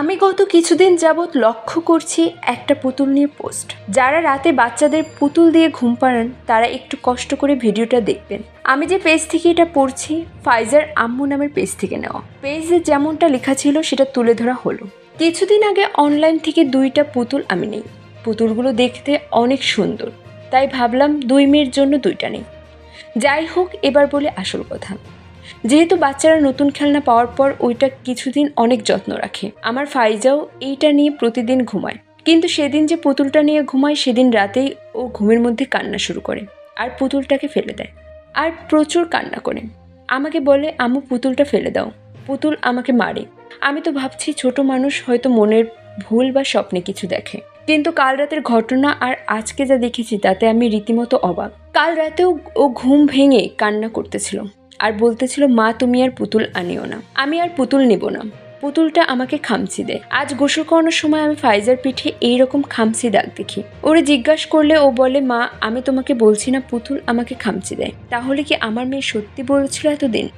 আমি গত কিছুদিন যাবৎ লক্ষ্য করছি একটা পুতুল নিয়ে পোস্ট। যারা রাতে বাচ্চাদের পুতুল দিয়ে ঘুম পাড়ান, তারা একটু কষ্ট করে ভিডিওটা দেখবেন। আমি যে পেজ থেকে এটা পড়ছি, ফাইজার আম্মু নামের পেজ থেকে নেওয়া। পেজে যেমনটা লেখা ছিল, সেটা তুলে ধরা হলো। কিছুদিন আগে অনলাইন থেকে দুইটা পুতুল আমি নেই। পুতুলগুলো দেখতে অনেক সুন্দর। তাই ভাবলাম দুই মেয়ের জন্য দুইটা নেই। যাই হোক, এবার বলে আসল কথা। যেহেতু বাচ্চারা নতুন খেলনা পাওয়ার পর ওইটা কিছুদিন অনেক যত্ন রাখে। আমার ফাইজাও এইটা নিয়ে প্রতিদিন ঘুমায়। কিন্তু সেদিন যে পুতুলটা নিয়ে ঘুমায়, সেদিন রাতেই ও ঘুমের মধ্যে কান্না শুরু করে আর পুতুলটাকে ফেলে দেয় আর প্রচুর কান্না করে। আমাকে বলে আমু পুতুলটা ফেলে দাও। পুতুল আমাকে মারে। আমি তো ভাবছি, ছোট মানুষ হয়তো মনের ভুল বা স্বপ্নে কিছু দেখে। কিন্তু কাল রাতের ঘটনা আর আজকে যা দেখেছি, তাতে আমি রীতিমতো অবাক। কাল রাতেও ও ঘুম ভেঙে কান্না করতেছিল। আর বলতেছিল, মা, তুমি আর পুতুল আনিও না। আমি আর পুতুল নেব না। পুতুলটা আমাকে খামচি দেয় আজ গোসল করানোর সময় আমি ফাইজার পিঠে এইরকম খামচি দাগ দেখি। ওরে জিজ্ঞাসা করলে ও বলে, মা, আমি তোমাকে বলছি না, পুতুল আমাকে খামচি দেয়। তাহলে কি আমার মেয়ে সত্যি বলছিল এতদিন?